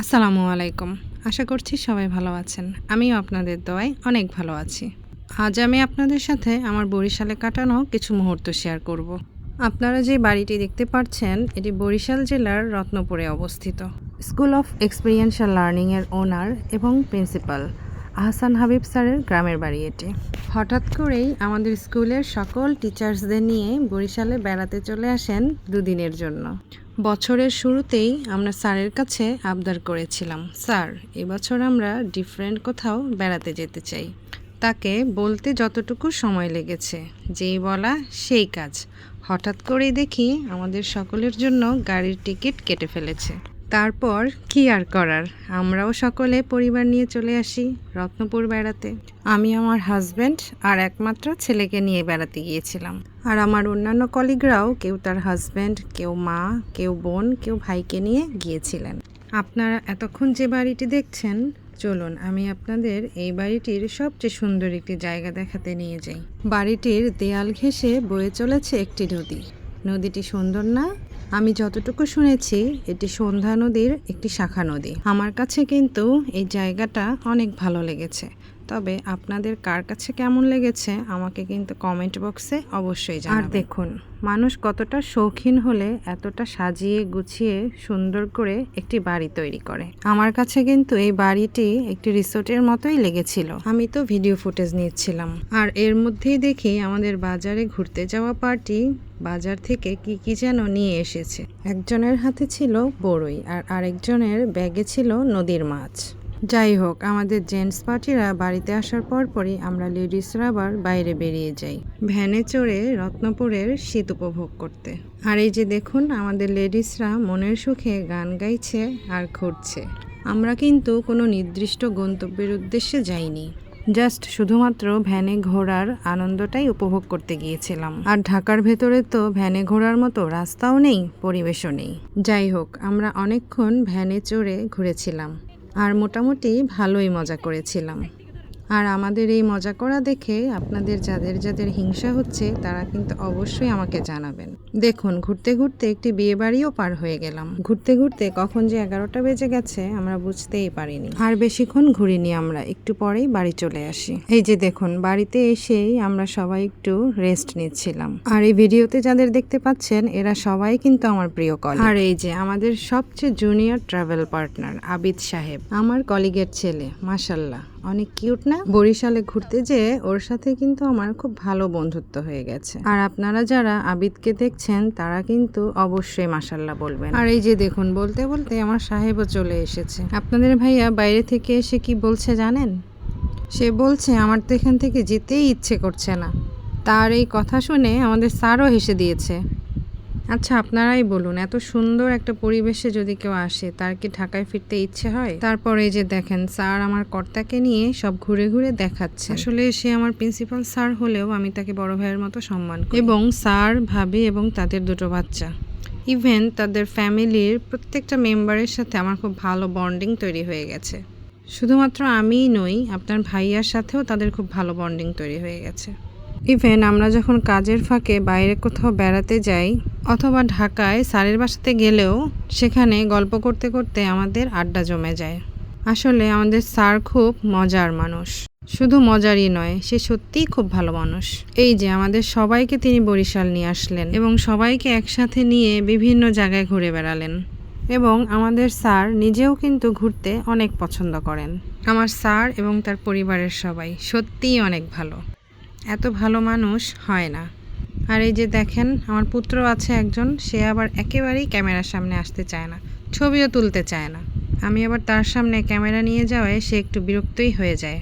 আসসালামু আলাইকুম। আশা করছি সবাই ভালো আছেন। আমিও আপনাদের দোয়ায় অনেক ভালো আছি। আজ আমি আপনাদের সাথে আমার বরিশালে কাটানো কিছু মুহূর্ত শেয়ার করব। আপনারা যে বাড়িটি দেখতে পাচ্ছেন, এটি বরিশাল জেলার রত্নপুরে অবস্থিত। স্কুল অফ এক্সপিরিয়েন্সিয়াল লার্নিংয়ের ওনার এবং প্রিন্সিপাল। আহসান হাবিব স্যারের গ্রামের বাড়ি এটি। হঠাৎ করেই আমাদের স্কুলের সকল টিচার্সদের নিয়ে বরিশালে বেড়াতে চলে আসেন দুদিনের জন্য। বছরের শুরুতেই আমরা স্যারের কাছে আবদার করেছিলাম, স্যার, এবছর আমরা ডিফারেন্ট কোথাও বেড়াতে যেতে চাই। তাকে বলতে যতটুকু সময় লেগেছে, যেই বলা সেই কাজ। হঠাৎ করেই দেখি আমাদের সকলের জন্য গাড়ির টিকিট কেটে ফেলেছে। তারপর কি আর করার? আমরাও সকলে পরিবার নিয়ে চলে আসি রত্নপুর বেড়াতে। আমি আমার হাজব্যান্ড আর একমাত্র ছেলেকে নিয়ে বেড়াতে গিয়েছিলাম। আর আমার অন্যান্য কলিগরাও কেউ তার হাজব্যান্ড কেউ মা, কেউ বোন, কেউ ভাইকে নিয়ে গিয়েছিলেন। আপনারা এতক্ষণ যে বাড়িটি দেখছেন, চলুন আমি আপনাদের এই বাড়িটির সবচেয়ে সুন্দর একটি জায়গা দেখাতে নিয়ে যাই। বাড়িটির দেয়াল ঘেঁষে বয়ে চলেছে একটি নদী। নদীটি সুন্দর না? আমি যতটুকু শুনেছি, এটি সন্ধ্যা নদীর একটি শাখা নদী। আমার কাছে কিন্তু এই জায়গাটা অনেক ভালো লেগেছে। তবে আপনাদের কার কাছে কেমন লেগেছে আমাকে কিন্তু কমেন্ট বক্সে অবশ্যই জানাবেন। আর দেখুন মানুষ কতটা শৌখিন হলে এতটা সাজিয়ে গুছিয়ে সুন্দর করে একটি বাড়ি তৈরি করে। আমার কাছে কিন্তু এই বাড়িটি একটি রিসোর্টের মতোই লেগেছিল। আমি তো ভিডিও ফুটেজ নিচ্ছিলাম। আর এর মধ্যেই দেখি আমাদের বাজারে ঘুরতে যাওয়া পার্টি বাজার থেকে কি কি যেন নিয়ে এসেছে। একজনের হাতে ছিল বড়ই আর আরেকজনের ব্যাগে ছিল নদীর মাছ। যাই হোক, আমাদের জেন্টস পার্টিরা বাড়িতে আসার পরপরই আমরা লেডিসরা আবার বাইরে বেরিয়ে যাই। ভ্যানে চড়ে রত্নপুরের শীত উপভোগ করতে। আর এই যে দেখুন, আমাদের লেডিসরা মনের সুখে গান গাইছে আর ঘুরছে। আমরা কিন্তু কোনো নির্দিষ্ট গন্তব্যের উদ্দেশ্যে যাইনি। জাস্ট শুধুমাত্র ভ্যানে ঘোরার আনন্দটাই উপভোগ করতে গিয়েছিলাম। আর ঢাকার ভেতরে তো ভ্যানে ঘোরার মতো রাস্তাও নেই, পরিবেশও নেই। যাই হোক, আমরা অনেকক্ষণ ভ্যানে চড়ে ঘুরেছিলাম। আর মোটামুটি ভালোই মজা করেছিলাম। আর আমাদের এই মজা করা দেখে আপনাদের যাদের যাদের হিংসা হচ্ছে, তারা কিন্তু অবশ্যই আমাকে জানাবেন। দেখুন, ঘুরতে ঘুরতে একটি বিয়ে বাড়িও পার হয়ে গেলাম। ঘুরতে ঘুরতে কখন যে এগারোটা বেজে গেছে, আমরা বুঝতেই পারিনি। আর বেশিক্ষণ ঘুরিনি আমরা, একটু পরেই বাড়ি চলে আসি। এই যে দেখুন, বাড়িতে এসেই আমরা সবাই একটু রেস্ট নিচ্ছিলাম। আর এই ভিডিওতে যাদের দেখতে পাচ্ছেন, এরা সবাই কিন্তু আমার প্রিয় কল আর এই যে আমাদের সবচেয়ে জুনিয়র ট্রাভেল পার্টনার আবিদ সাহেব, আমার কলিগের ছেলে মাসাল্লাহ অনেক কিউট না? বরিশালে ঘুরতে যেয়ে ওর সাথে কিন্তু আমার খুব ভালো বন্ধুত্ব হয়ে গেছে। আর আপনারা যারা আবিদকে দেখছেন, তারা কিন্তু অবশ্যই মাসাল্লাহ বলবেন। আর এই যে দেখুন, বলতে বলতে আমার সাহেবও চলে এসেছে। আপনাদের ভাইয়া বাইরে থেকে এসে কি বলছে জানেন? সে বলছে, আমার তো এখান থেকে যেতেই ইচ্ছে করছে না। তার এই কথা শুনে আমাদের স্যারও হেসে দিয়েছে। আচ্ছা আপনারাই বলুন, এত সুন্দর একটা পরিবেশে যদি কেউ আসে, তার কি ঢাকায় ফিরতে ইচ্ছে হয়? তারপরে যে দেখেন, স্যার আমার কর্তাকে নিয়ে সব ঘুরে ঘুরে দেখাচ্ছে। আসলে সে আমার প্রিন্সিপাল স্যার হলেও আমি তাকে বড় ভাইয়ের মতো সম্মান এবং স্যার, ভাবি এবং তাদের দুটো বাচ্চা। ইভেন তাদের ফ্যামিলির প্রত্যেকটা মেম্বারের সাথে আমার খুব ভালো বন্ডিং তৈরি হয়ে গেছে। শুধুমাত্র আমিই নই, আপনার ভাইয়ার সাথেও তাদের খুব ভালো বন্ডিং তৈরি হয়ে গেছে। ইভেন আমরা যখন কাজের ফাঁকে বাইরে কোথাও বেড়াতে যাই অথবা ঢাকায় স্যারের বাসাতে গেলেও সেখানে গল্প করতে করতে আমাদের আড্ডা জমে যায়। আসলে আমাদের স্যার খুব মজার মানুষ। শুধু মজারই নয়, সে সত্যিই খুব ভালো মানুষ। এই যে আমাদের সবাইকে তিনি বরিশাল নিয়ে আসলেন এবং সবাইকে একসাথে নিয়ে বিভিন্ন জায়গায় ঘুরে বেড়ালেন এবং আমাদের স্যার নিজেও কিন্তু ঘুরতে অনেক পছন্দ করেন। আমার স্যার এবং তার পরিবারের সবাই সত্যিই অনেক ভালো। এত ভালো মানুষ হয় না। আর এই যে দেখেন, আমার পুত্র আছে একজন, সে আবার একেবারেই ক্যামেরার সামনে আসতে চায় না, ছবিও তুলতে চায় না। আমি আবার তার সামনে ক্যামেরা নিয়ে যাওয়ায় সে একটু বিরক্তই হয়ে যায়।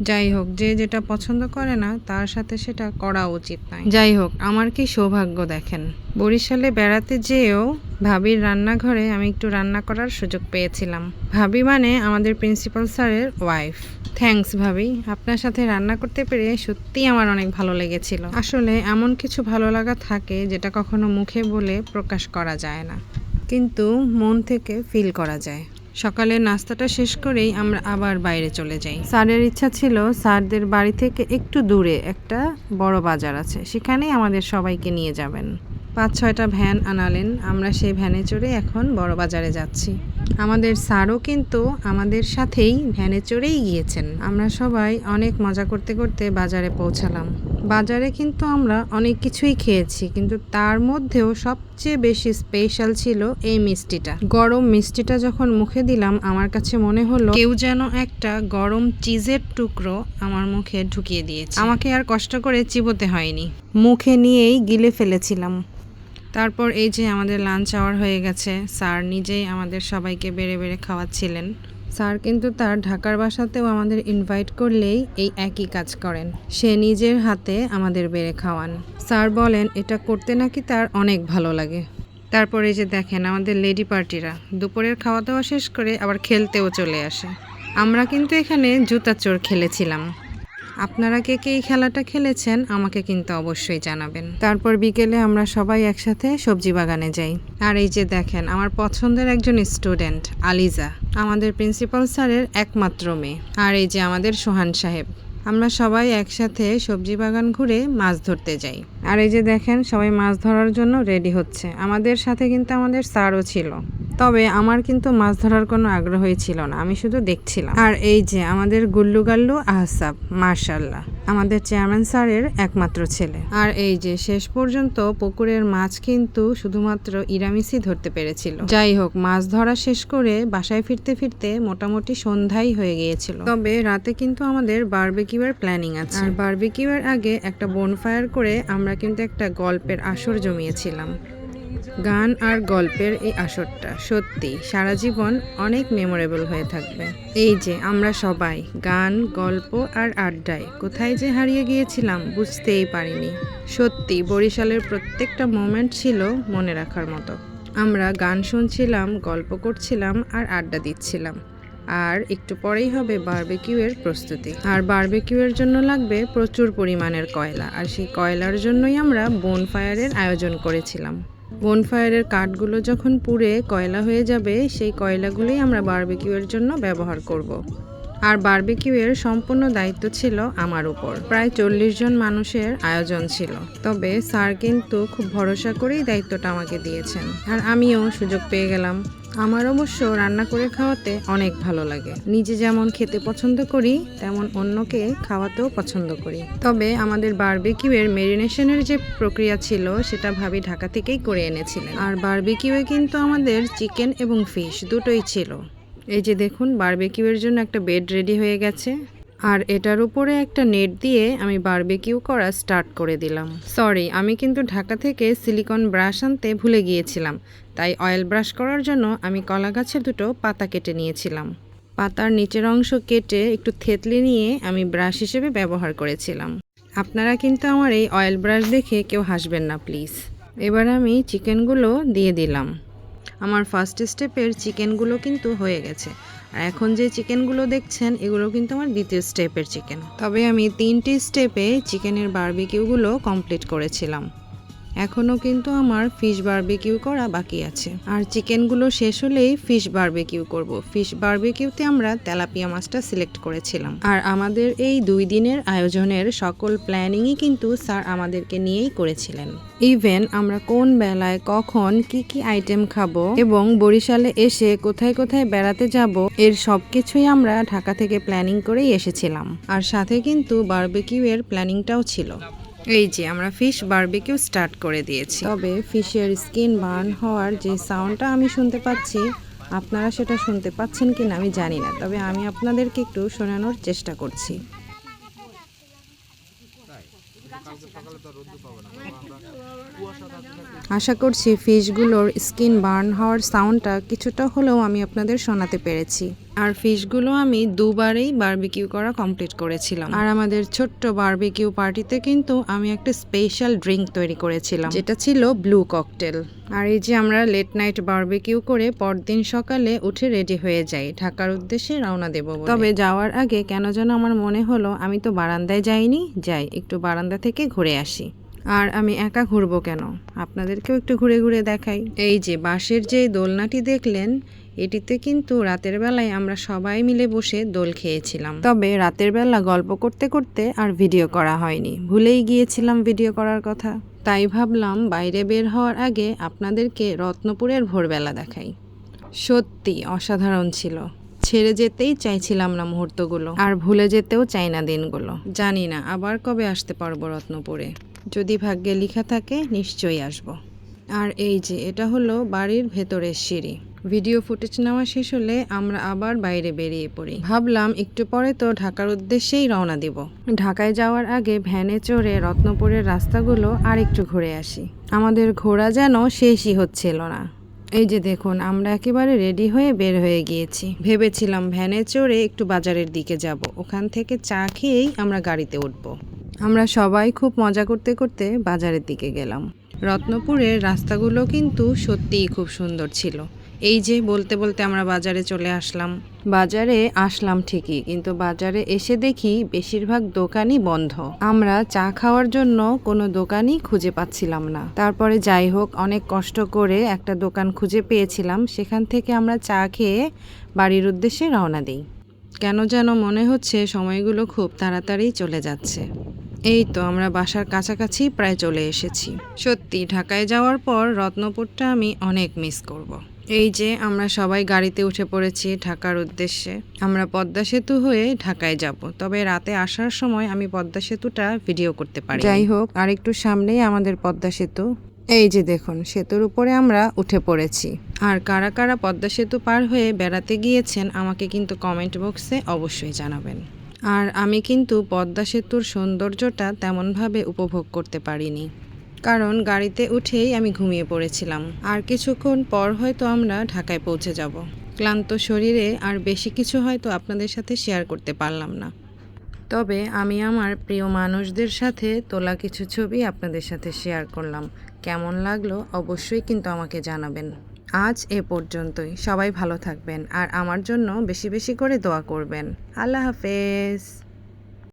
যাই হোক, যে যেটা পছন্দ করে না, তার সাথে সেটা করা উচিত নয়। যাই হোক, আমার কি সৌভাগ্য দেখেন? বরিশালে বেড়াতে যেয়েও ভাবির রান্নাঘরে আমি একটু রান্না করার সুযোগ পেয়েছিলাম। ভাবি মানে আমাদের প্রিন্সিপাল স্যারের ওয়াইফ থ্যাঙ্কস ভাবি। আপনার সাথে রান্না করতে পেরে সত্যিই আমার অনেক ভালো লেগেছিল। আসলে এমন কিছু ভালো লাগা থাকে যেটা কখনো মুখে বলে প্রকাশ করা যায় না। কিন্তু মন থেকে ফিল করা যায়। সকালে নাস্তাটা শেষ করেই আমরা আবার বাইরে চলে যাই। স্যারের ইচ্ছা ছিল স্যারদের বাড়ি থেকে একটু দূরে একটা বড় বাজার আছে। সেখানেই আমাদের সবাইকে নিয়ে যাবেন। পাঁচ ছয়টা ভ্যান আনালেন। আমরা সেই ভ্যানে চড়ে এখন বড় বাজারে যাচ্ছি। আমাদের স্যারও কিন্তু আমাদের সাথেই ভ্যানে চড়েই গিয়েছেন। আমরা সবাই অনেক মজা করতে করতে বাজারে পৌঁছালাম। বাজারে কিন্তু আমরা অনেক কিছুই খেয়েছি, কিন্তু তার মধ্যেও সবচেয়ে বেশি স্পেশাল ছিল এই মিষ্টিটা। গরম মিষ্টিটা যখন মুখে দিলাম, আমার কাছে মনে হলো কেউ যেন একটা গরম চিজের টুকরো আমার মুখে ঢুকিয়ে দিয়েছে। আমাকে আর কষ্ট করে চিবোতে হয়নি। মুখে নিয়েই গিলে ফেলেছিলাম। তারপর এই যে আমাদের লাঞ্চ আওয়ার হয়ে গেছে, স্যার নিজেই আমাদের সবাইকে বেড়ে বেড়ে খাওয়াচ্ছিলেন। স্যার কিন্তু তার ঢাকার বাসাতেও আমাদের ইনভাইট করলেই এই একই কাজ করেন। সে নিজের হাতে আমাদের বেড়ে খাওয়ান। স্যার বলেন, এটা করতে নাকি তার অনেক ভালো লাগে। তারপরে যে দেখেন আমাদের লেডি পার্টিরা দুপুরের খাওয়া দাওয়া শেষ করে আবার খেলতেও চলে আসে। আমরা কিন্তু এখানে জুতা চোর খেলেছিলাম। আপনারা কে কে এই খেলাটা খেলেছেন আমাকে কিন্তু অবশ্যই জানাবেন। তারপর বিকেলে আমরা সবাই একসাথে সবজি বাগানে যাই। আর এই যে দেখেন, আমার পছন্দের একজন স্টুডেন্ট, আলিজা, আমাদের প্রিন্সিপাল স্যারের একমাত্র মেয়ে। আর এই যে আমাদের সোহান সাহেব, আমরা সবাই একসাথে সবজি বাগান ঘুরে মাছ ধরতে যাই। আর এই যে দেখেন, সবাই মাছ ধরার জন্য রেডি হচ্ছে। আমাদের সাথে কিন্তু আমাদের স্যারও ছিল। তবে আমার কিন্তু মাছ ধরার কোনো আগ্রহই ছিল না, আমি শুধু দেখছিলাম। আর এই যে, আমাদের গুল্লু গাল্লু আহসাব মার্শাল্লাহ আমাদের চেয়ারম্যান স্যারের একমাত্র ছেলে। আর এই যে, শেষ পর্যন্ত পুকুরের মাছ কিন্তু শুধুমাত্র ইরামিসই ধরতে পেরেছিল। যাই হোক, মাছ ধরা শেষ করে বাসায় ফিরতে ফিরতে মোটামুটি সন্ধ্যাই হয়ে গিয়েছিল। তবে রাতে কিন্তু আমাদের বারবিকিউয়ের প্ল্যানিং আছে। আর বারবিকিউয়ের আগে একটা বনফায়ার করে আমরা কিন্তু একটা গল্পের আসর জমিয়েছিলাম। গান আর গল্পের এই আসরটা সত্যি সারা জীবন অনেক মেমোরেবল হয়ে থাকবে। এই যে আমরা সবাই, গান, গল্প আর আড্ডায় কোথায় যে হারিয়ে গিয়েছিলাম বুঝতেই পারিনি। সত্যি বরিশালের প্রত্যেকটা মোমেন্ট ছিল মনে রাখার মতো। আমরা গান শুনছিলাম, গল্প করছিলাম আর আড্ডা দিচ্ছিলাম। আর একটু পরেই হবে বারবেকিউয়ের প্রস্তুতি। আর বারবেকিউয়ের জন্য লাগবে প্রচুর পরিমাণের কয়লা। আর সেই কয়লার জন্যই আমরা বনফায়ারের আয়োজন করেছিলাম। বনফায়ারের কাঠগুলো যখন পুড়ে কয়লা হয়ে যাবে, সেই কয়লাগুলোই আমরা বারবিকিউয়ের জন্য ব্যবহার করব। আর বারবিকিউয়ের সম্পূর্ণ দায়িত্ব ছিল আমার উপর। প্রায় চল্লিশ জন মানুষের আয়োজন ছিল। তবে স্যার কিন্তু খুব ভরসা করেই দায়িত্বটা আমাকে দিয়েছেন। আর আমিও সুযোগ পেয়ে গেলাম। আমার অবশ্য রান্না করে খাওয়াতে অনেক ভালো লাগে। নিজে যেমন খেতে পছন্দ করি, তেমন অন্যকে খাওয়াতেও পছন্দ করি। তবে আমাদের বারবিকিউয়ের মেরিনেশনের যে প্রক্রিয়া ছিল, সেটা ভাবি ঢাকা থেকেই করে এনেছিলেন। আর বারবিকিউয়ে কিন্তু আমাদের চিকেন এবং ফিশ দুটোই ছিল। এই যে দেখুন, বারবেকিউয়ের জন্য একটা বেড রেডি হয়ে গেছে। আর এটার উপরে একটা নেট দিয়ে আমি বারবিকিউ করা স্টার্ট করে দিলাম। সরি আমি কিন্তু ঢাকা থেকে সিলিকন ব্রাশ আনতে ভুলে গিয়েছিলাম, তাই অয়েল ব্রাশ করার জন্য আমি কলা গাছের দুটো পাতা কেটে নিয়েছিলাম। পাতার নিচের অংশ কেটে একটু থেতলে নিয়ে আমি ব্রাশ হিসেবে ব্যবহার করেছিলাম। আপনারা কিন্তু আমার এই অয়েল ব্রাশ দেখে কেউ হাসবেন না প্লিজ এবার আমি চিকেনগুলো দিয়ে দিলাম। আমার ফার্স্ট স্টেপের চিকেনগুলো কিন্তু হয়ে গেছে। আর এখন যে চিকেনগুলো দেখছেন, এগুলো কিন্তু আমার দ্বিতীয় স্টেপের চিকেন তবে আমি তিনটি স্টেপে চিকেনের বার্বিকিউগুলো কমপ্লিট করেছিলাম। এখনও কিন্তু আমার ফিশ বারবিকিউ করা বাকি আছে। আর চিকেনগুলো শেষ হলেই ফিশ বারবিকিউ করব। ফিশ বারবিকিউতে আমরা তেলাপিয়া মাছটা সিলেক্ট করেছিলাম। আর আমাদের এই দুই দিনের আয়োজনের সকল প্ল্যানিংই কিন্তু স্যার আমাদেরকে নিয়েই করেছিলেন। ইভেন আমরা কোন বেলায় কখন কি কি আইটেম খাব এবং বরিশালে এসে কোথায় কোথায় বেড়াতে যাব, এর সব কিছুই আমরা ঢাকা থেকে প্ল্যানিং করেই এসেছিলাম। আর সাথে কিন্তু বারবিকিউ এর প্ল্যানিংটাও ছিল। এই যে, আমরা ফিশ বারবিকিউ স্টার্ট করে দিয়েছি। তবে ফিশের স্কিন বার্ন হওয়ার যে সাউন্ডটা আমি শুনতে পাচ্ছি, আপনারা সেটা শুনতে পাচ্ছেন কি না আমি জানি না। তবে আমি আপনাদেরকে একটু শোনানোর চেষ্টা করছি। আশা করছি ফিশগুলোর স্কিন বার্ন হওয়ার সাউন্ডটা কিছুটা হলেও আমি আপনাদের শোনাতে পেরেছি। আর ফিশগুলো আমি দুবারেই বারবিকিউ করা কমপ্লিট করেছিলাম। আর আমাদের ছোট্ট বার্বিকিউ পার্টিতে কিন্তু আমি একটা স্পেশাল ড্রিঙ্ক তৈরি করেছিলাম যেটা ছিল ব্লু ককটেল। আর এই যে আমরা লেট নাইট বারবিকিউ করে পরদিন সকালে উঠে রেডি হয়ে যাই। ঢাকার উদ্দেশ্যে রওনা দেব তবে যাওয়ার আগে কেন যেন আমার মনে হলো আমি তো বারান্দায় যাইনি যাই একটু বারান্দা থেকে ঘুরে আসি। আর আমি একা ঘুরবো কেন? আপনাদেরকেও একটু ঘুরে ঘুরে দেখাই। এই যে বাঁশের যে দোলনাটি দেখলেন এটিতে কিন্তু রাতের বেলায় আমরা সবাই মিলে বসে দোল খেয়েছিলাম। তবে রাতের বেলা গল্প করতে করতে আর ভিডিও করা হয়নি। ভুলেই গিয়েছিলাম ভিডিও করার কথা। তাই ভাবলাম বাইরে বের হওয়ার আগে আপনাদেরকে রত্নপুরের ভোরবেলা দেখাই। সত্যি অসাধারণ ছিল। ছেড়ে যেতেই চাইছিলাম না মুহূর্তগুলো, আর ভুলে যেতেও চাই না দিনগুলো। জানি না আবার কবে আসতে পারব রত্নপুরে। যদি ভাগ্যে লেখা থাকে নিশ্চয়ই আসব। আর এই যে, এটা হলো বাড়ির ভেতরের সিঁড়ি। ভিডিও ফুটেজ নেওয়া শেষ হলে আমরা আবার বাইরে বেরিয়ে পড়ি। ভাবলাম একটু পরে তো ঢাকার উদ্দেশ্যেই রওনা দিব। ঢাকায় যাওয়ার আগে ভ্যানে চড়ে রত্নপুরের রাস্তাগুলো আর একটু ঘুরে আসি। আমাদের ঘোরা যেন শেষই হচ্ছিল না। এই যে দেখুন, আমরা একেবারে রেডি হয়ে বের হয়ে গিয়েছি। ভেবেছিলাম ভ্যানে চড়ে একটু বাজারের দিকে যাব। ওখান থেকে চা খেয়েই আমরা গাড়িতে উঠব। আমরা সবাই খুব মজা করতে করতে বাজারের দিকে গেলাম। রত্নপুরের রাস্তাগুলো কিন্তু সত্যিই খুব সুন্দর ছিল। এই যে বলতে বলতে আমরা বাজারে চলে আসলাম। বাজারে আসলাম ঠিকই, কিন্তু বাজারে এসে দেখি বেশিরভাগ দোকানই বন্ধ। আমরা চা খাওয়ার জন্য কোনো দোকানই খুঁজে পাচ্ছিলাম না। তারপরে যাই হোক, অনেক কষ্ট করে একটা দোকান খুঁজে পেয়েছিলাম। সেখান থেকে আমরা চা খেয়ে বাড়ির উদ্দেশ্যে রওনা দিই। কেন যেন মনে হচ্ছে সময়গুলো খুব তাড়াতাড়ি চলে যাচ্ছে। এই তো আমরা বাসার কাছাকাছি প্রায় চলে এসেছি। সত্যি, ঢাকায় যাওয়ার পর রত্নপুরটা আমি অনেক মিস করব। এই যে আমরা সবাই গাড়িতে উঠে পড়েছি ঢাকার উদ্দেশ্যে। আমরা পদ্মা সেতু হয়ে ঢাকায় যাব। তবে রাতে আসার সময় আমি পদ্মা সেতুটা ভিডিও করতে পারি যাই হোক আর একটু সামনেই আমাদের পদ্মা সেতু। এই যে দেখুন সেতুর উপরে আমরা উঠে পড়েছি। আর কারা কারা পদ্মা সেতু পার হয়ে বেড়াতে গিয়েছেন আমাকে কিন্তু কমেন্ট বক্সে অবশ্যই জানাবেন। আর আমি কিন্তু পদ্মা সেতুর সৌন্দর্যটা তেমনভাবে উপভোগ করতে পারিনি। কারণ গাড়িতে উঠেই আমি ঘুমিয়ে পড়েছিলাম। আর কিছুক্ষণ পর হয়তো আমরা ঢাকায় পৌঁছে যাব। ক্লান্ত শরীরে আর বেশি কিছু হয়তো আপনাদের সাথে শেয়ার করতে পারলাম না। তবে আমি আমার প্রিয় মানুষদের সাথে তোলা কিছু ছবি আপনাদের সাথে শেয়ার করলাম। কেমন লাগল অবশ্যই কিন্তু আমাকে জানাবেন। আজ এ পর্যন্তই। সবাই ভালো থাকবেন আর আমার জন্য বেশি বেশি করে দোয়া করবেন। আল্লাহ হাফেজ।